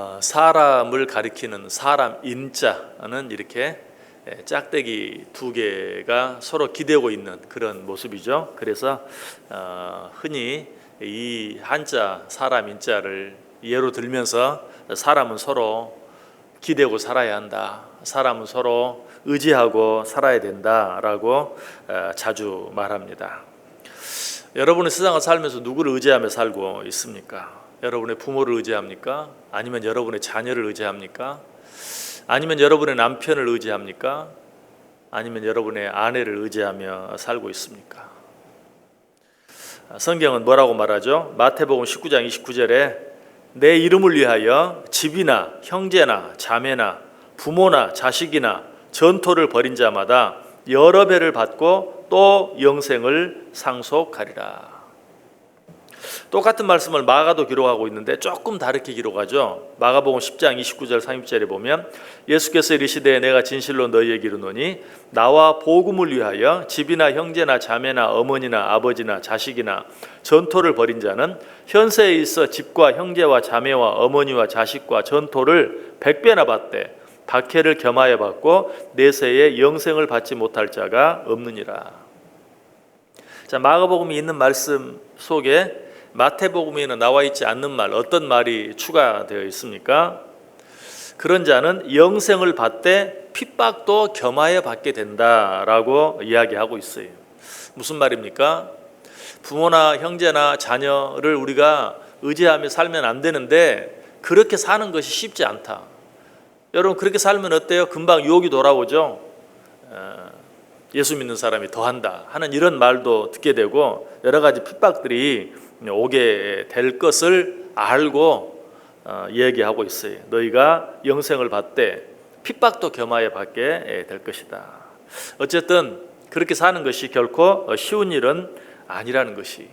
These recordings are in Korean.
어, 사람을 가리키는 사람 인자는 이렇게 예, 짝대기 두 개가 서로 기대고 있는 그런 모습이죠. 그래서 어, 흔히 이 한자 사람 인자를 예로 들면서 사람은 서로 기대고 살아야 한다. 사람은 서로 의지하고 살아야 된다라고 어, 자주 말합니다. 여러분의 세상을 살면서 누구를 의지하며 살고 있습니까? 여러분의 부모를 의지합니까? 아니면 여러분의 자녀를 의지합니까? 아니면 여러분의 남편을 의지합니까? 아니면 여러분의 아내를 의지하며 살고 있습니까? 성경은 뭐라고 말하죠? 마태복음 19장 29절에 내 이름을 위하여 집이나 형제나 자매나 부모나 자식이나 전토를 벌인 자마다 여러 배를 받고 또 영생을 상속하리라. 똑같은 말씀을 마가도 기록하고 있는데 조금 다르게 기록하죠. 마가복음 10장 29절 30절에 보면 예수께서 이르시되 내가 진실로 너희에게 이르노니 나와 복음을 위하여 집이나 형제나 자매나 어머니나 아버지나 자식이나 전토를 벌인 자는 현세에 있어 집과 형제와 자매와 어머니와 자식과 전토를 백배나 받되 박해를 겸하여 받고 내세에 영생을 받지 못할 자가 없느니라. 자, 마가복음이 있는 말씀 속에 마태복음에는 나와 있지 않는 말 어떤 말이 추가되어 있습니까? 그런 자는 영생을 받되 핍박도 겸하여 받게 된다라고 이야기하고 있어요. 무슨 말입니까? 부모나 형제나 자녀를 우리가 의지하며 살면 안 되는데 그렇게 사는 것이 쉽지 않다. 여러분 그렇게 살면 어때요? 금방 유혹이 돌아오죠. 어, 예수 믿는 사람이 더한다 하는 이런 말도 듣게 되고 여러 가지 핍박들이 오게 될 것을 알고 어, 얘기하고 있어요. 너희가 영생을 받되 핍박도 겸하여 받게 될 것이다. 어쨌든 그렇게 사는 것이 결코 쉬운 일은 아니라는 것이.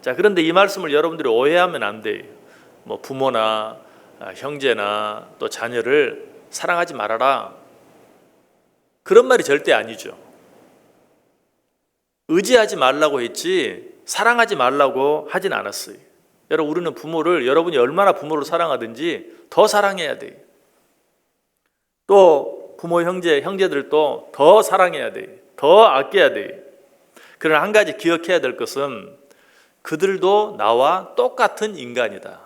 자 그런데 이 말씀을 여러분들이 오해하면 안 돼요. 뭐 부모나 아, 형제나 또 자녀를 사랑하지 말아라. 그런 말이 절대 아니죠. 의지하지 말라고 했지 사랑하지 말라고 하진 않았어요. 여러분 우리는 부모를 여러분이 얼마나 부모를 사랑하든지 더 사랑해야 돼요. 또 부모 형제 형제들도 더 사랑해야 돼요. 더 아껴야 돼요. 그러나 한 가지 기억해야 될 것은 그들도 나와 똑같은 인간이다.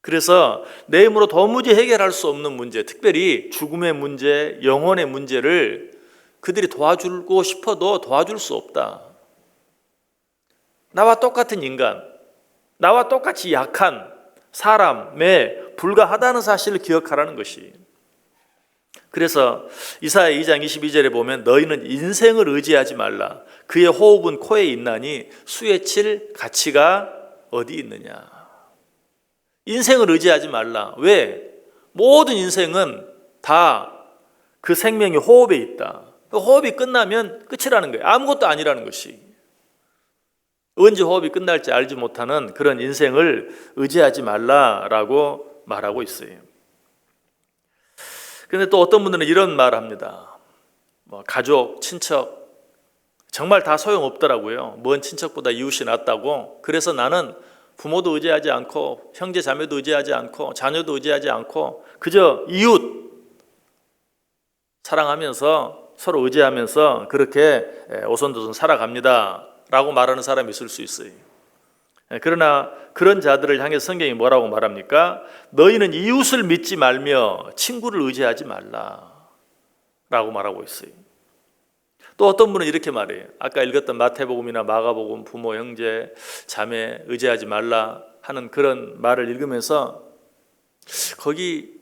그래서 내 힘으로 도무지 해결할 수 없는 문제, 특별히 죽음의 문제, 영혼의 문제를 그들이 도와주고 싶어도 도와줄 수 없다. 나와 똑같은 인간, 나와 똑같이 약한 사람에 불과하다는 사실을 기억하라는 것이. 그래서 이사야 2장 22절에 보면 너희는 인생을 의지하지 말라. 그의 호흡은 코에 있나니 수에 칠 가치가 어디 있느냐. 인생을 의지하지 말라. 왜? 모든 인생은 다 그 생명이 호흡에 있다. 그 호흡이 끝나면 끝이라는 거예요. 아무것도 아니라는 것이. 언제 호흡이 끝날지 알지 못하는 그런 인생을 의지하지 말라라고 말하고 있어요. 근데 또 어떤 분들은 이런 말을 합니다. 뭐 가족, 친척 정말 다 소용없더라고요. 먼 친척보다 이웃이 낫다고. 그래서 나는 부모도 의지하지 않고 형제 자매도 의지하지 않고 자녀도 의지하지 않고 그저 이웃 사랑하면서 서로 의지하면서 그렇게 오손도손 살아갑니다. 라고 말하는 사람이 있을 수 있어요. 그러나 그런 자들을 향해 성경이 뭐라고 말합니까? 너희는 이웃을 믿지 말며 친구를 의지하지 말라. 라고 말하고 있어요. 또 어떤 분은 이렇게 말해요. 아까 읽었던 마태복음이나 마가복음 부모 형제 자매 의지하지 말라 하는 그런 말을 읽으면서 거기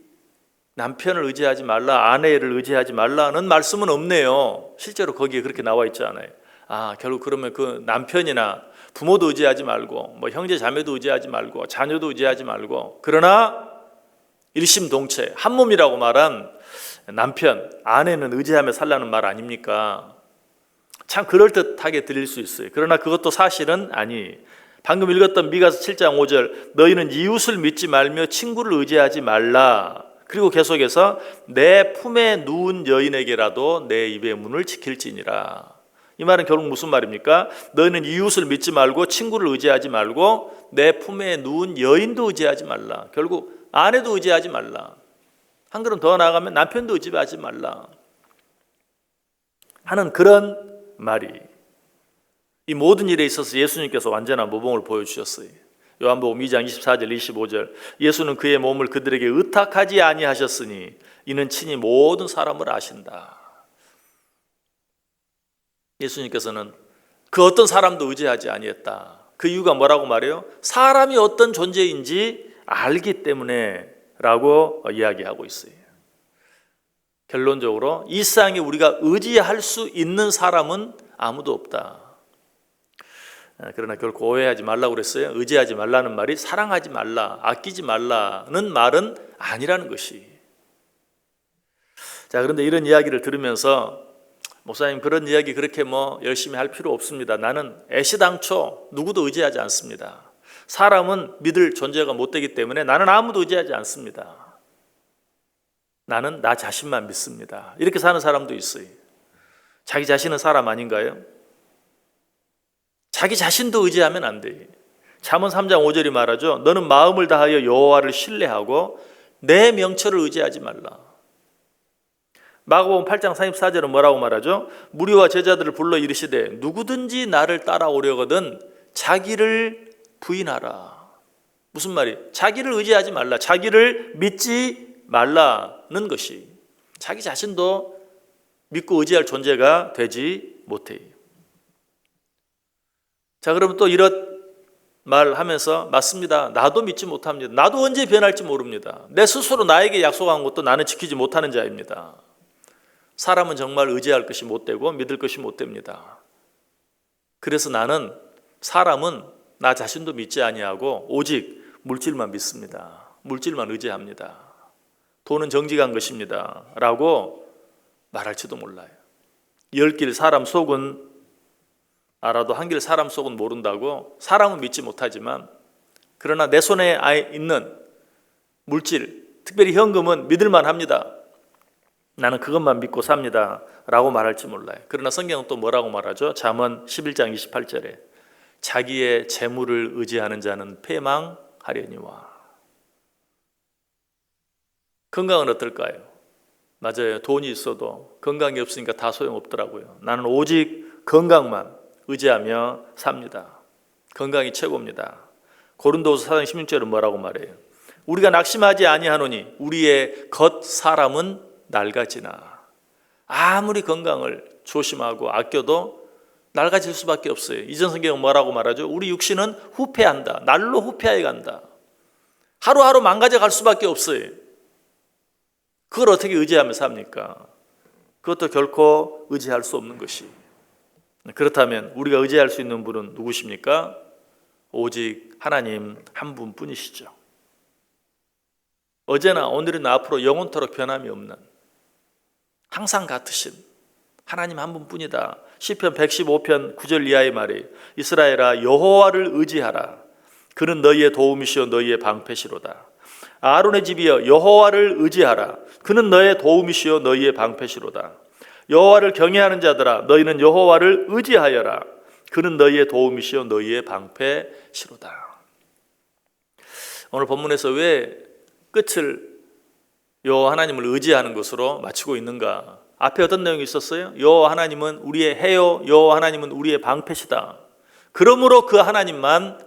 남편을 의지하지 말라 아내를 의지하지 말라는 말씀은 없네요. 실제로 거기에 그렇게 나와 있지 않아요. 아 결국 그러면 그 남편이나 부모도 의지하지 말고 뭐 형제 자매도 의지하지 말고 자녀도 의지하지 말고 그러나 일심동체 한 몸이라고 말한 남편 아내는 의지하며 살라는 말 아닙니까? 참 그럴듯하게 들릴 수 있어요. 그러나 그것도 사실은 아니. 방금 읽었던 미가서 7장 5절 너희는 이웃을 믿지 말며 친구를 의지하지 말라. 그리고 계속해서 내 품에 누운 여인에게라도 내 입의 문을 지킬지니라. 이 말은 결국 무슨 말입니까? 너희는 이웃을 믿지 말고 친구를 의지하지 말고 내 품에 누운 여인도 의지하지 말라. 결국 아내도 의지하지 말라. 한 걸음 더 나아가면 남편도 의지하지 말라. 하는 그런 말이 이 모든 일에 있어서 예수님께서 완전한 모범을 보여주셨어요. 요한복음 2장 24절 25절 예수는 그의 몸을 그들에게 의탁하지 아니하셨으니 이는 친히 모든 사람을 아신다. 예수님께서는 그 어떤 사람도 의지하지 아니했다. 그 이유가 뭐라고 말해요? 사람이 어떤 존재인지 알기 때문에라고 이야기하고 있어요. 결론적으로 이 세상에 우리가 의지할 수 있는 사람은 아무도 없다. 아, 그러나 결코 오해하지 말라고 그랬어요. 의지하지 말라는 말이 사랑하지 말라, 아끼지 말라는 말은 아니라는 것이. 자, 그런데 이런 이야기를 들으면서 목사님 그런 이야기 그렇게 뭐 열심히 할 필요 없습니다. 나는 애시당초 누구도 의지하지 않습니다. 사람은 믿을 존재가 못 되기 때문에 나는 아무도 의지하지 않습니다. 나는 나 자신만 믿습니다. 이렇게 사는 사람도 있어요. 자기 자신은 사람 아닌가요? 자기 자신도 의지하면 안 돼. 잠언 3장 5절이 말하죠. 너는 마음을 다하여 여호와를 신뢰하고 내 명철을 의지하지 말라. 마가복음 8장 34절은 뭐라고 말하죠? 무리와 제자들을 불러 이르시되 누구든지 나를 따라오려거든 자기를 부인하라. 무슨 말이? 자기를 의지하지 말라. 자기를 믿지 말라는 것이 자기 자신도 믿고 의지할 존재가 되지 못해요. 자, 그러면 또 이런 말 하면서 맞습니다. 나도 믿지 못합니다. 나도 언제 변할지 모릅니다. 내 스스로 나에게 약속한 것도 나는 지키지 못하는 자입니다. 사람은 정말 의지할 것이 못 되고 믿을 것이 못 됩니다. 그래서 나는 사람은 나 자신도 믿지 아니하고 오직 물질만 믿습니다. 물질만 의지합니다. 돈은 정직한 것입니다. 라고 말할지도 몰라요. 열 길 사람 속은 알아도 한길 사람 속은 모른다고 사람은 믿지 못하지만 그러나 내 손에 있는 물질, 특별히 현금은 믿을만 합니다. 나는 그것만 믿고 삽니다. 라고 말할지 몰라요. 그러나 성경은 또 뭐라고 말하죠? 잠언 11장 28절에 자기의 재물을 의지하는 자는 패망하려니와 건강은 어떨까요? 맞아요. 돈이 있어도 건강이 없으니까 다 소용없더라고요. 나는 오직 건강만 의지하며 삽니다. 건강이 최고입니다. 고린도서 4장 16절은 뭐라고 말해요? 우리가 낙심하지 아니하노니 우리의 겉 사람은 낡아지나 아무리 건강을 조심하고 아껴도 낡아질 수밖에 없어요. 이전 성경은 뭐라고 말하죠? 우리 육신은 후패한다. 날로 후패해 간다. 하루하루 망가져 갈 수밖에 없어요. 그걸 어떻게 의지하며 삽니까? 그것도 결코 의지할 수 없는 것이. 그렇다면 우리가 의지할 수 있는 분은 누구십니까? 오직 하나님 한 분뿐이시죠. 어제나 오늘이나 앞으로 영원토록 변함이 없는 항상 같으신 하나님 한 분뿐이다. 시편 115편 9절 이하의 말이 이스라엘아 여호와를 의지하라. 그는 너희의 도움이시요 너희의 방패시로다. 아론의 집이여 여호와를 의지하라. 그는 너의 도움이시요 너희의 방패시로다. 여호와를 경외하는 자들아 너희는 여호와를 의지하여라. 그는 너희의 도움이시요 너희의 방패시로다. 오늘 본문에서 왜 끝을 여호와 하나님을 의지하는 것으로 마치고 있는가? 앞에 어떤 내용이 있었어요? 여호와 하나님은 우리의 해요. 여호와 하나님은 우리의 방패시다. 그러므로 그 하나님만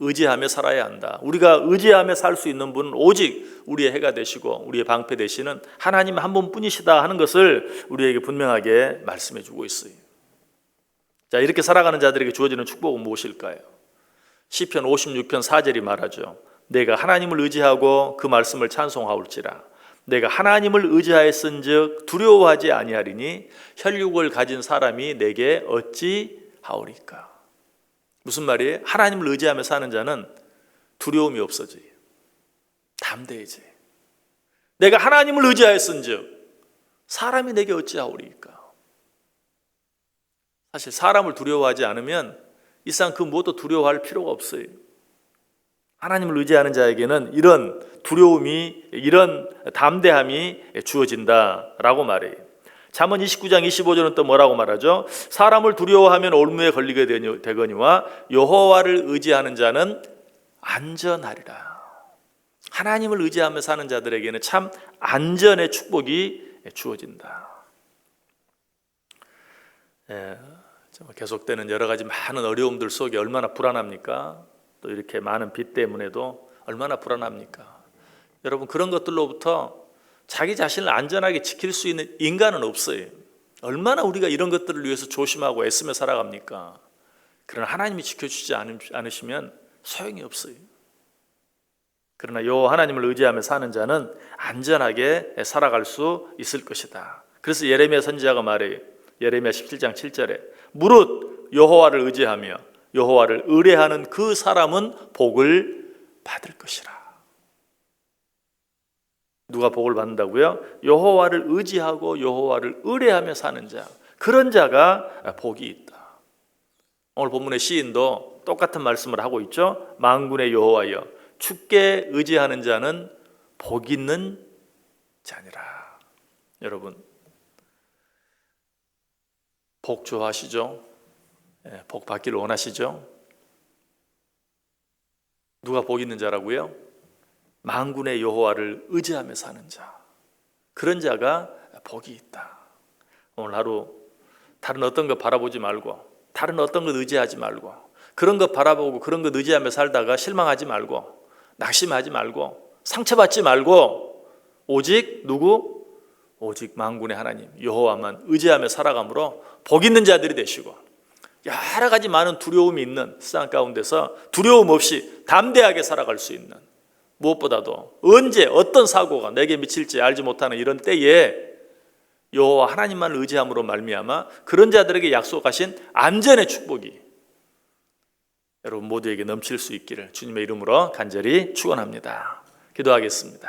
의지하며 살아야 한다. 우리가 의지하며 살 수 있는 분은 오직 우리의 해가 되시고 우리의 방패 되시는 하나님 한 분뿐이시다 하는 것을 우리에게 분명하게 말씀해 주고 있어요. 자, 이렇게 살아가는 자들에게 주어지는 축복은 무엇일까요? 시편 56편 4절이 말하죠. 내가 하나님을 의지하고 그 말씀을 찬송하올지라. 내가 하나님을 의지하였은즉 두려워하지 아니하리니 혈육을 가진 사람이 내게 어찌 하오리까? 무슨 말이에요? 하나님을 의지하며 사는 자는 두려움이 없어져요. 담대해져요. 내가 하나님을 의지하였은즉 사람이 내게 어찌하오리까? 사실 사람을 두려워하지 않으면 이상 그 무엇도 두려워할 필요가 없어요. 하나님을 의지하는 자에게는 이런 두려움이 이런 담대함이 주어진다라고 말해요. 잠언 29장 25절은 또 뭐라고 말하죠? 사람을 두려워하면 올무에 걸리게 되거니와 여호와를 의지하는 자는 안전하리라. 하나님을 의지하며 사는 자들에게는 참 안전의 축복이 주어진다. 예, 계속되는 여러 가지 많은 어려움들 속에 얼마나 불안합니까? 또 이렇게 많은 빚 때문에도 얼마나 불안합니까? 여러분 그런 것들로부터 자기 자신을 안전하게 지킬 수 있는 인간은 없어요. 얼마나 우리가 이런 것들을 위해서 조심하고 애쓰며 살아갑니까? 그러나 하나님이 지켜주지 않으- 않으시면 소용이 없어요. 그러나 요 하나님을 의지하며 사는 자는 안전하게 살아갈 수 있을 것이다. 그래서 예레미야 선지자가 말해요. 예레미야 17장 7절에 무릇 여호와를 의지하며 여호와를 의뢰하는 그 사람은 복을 받을 것이라. 누가 복을 받는다고요? 여호와를 의지하고 여호와를 의뢰하며 사는 자. 그런 자가 복이 있다. 오늘 본문의 시인도 똑같은 말씀을 하고 있죠. 만군의 여호와여 주께 의지하는 자는 복 있는 자니라. 여러분 복 좋아하시죠? 예, 복 받기를 원하시죠? 누가 복 있는 자라고요? 만군의 여호와를 의지하며 사는 자. 그런 자가 복이 있다. 오늘 하루 다른 어떤 것 바라보지 말고 다른 어떤 것 의지하지 말고 그런 것 바라보고 그런 것 의지하며 살다가 실망하지 말고 낙심하지 말고 상처받지 말고 오직 누구? 오직 만군의 하나님 여호와만 의지하며 살아감으로 복 있는 자들이 되시고 여러 가지 많은 두려움이 있는 세상 가운데서 두려움 없이 담대하게 살아갈 수 있는 무엇보다도 언제 어떤 사고가 내게 미칠지 알지 못하는 이런 때에 여호와 하나님만 의지함으로 말미암아 그런 자들에게 약속하신 안전의 축복이 여러분 모두에게 넘칠 수 있기를 주님의 이름으로 간절히 축원합니다. 기도하겠습니다.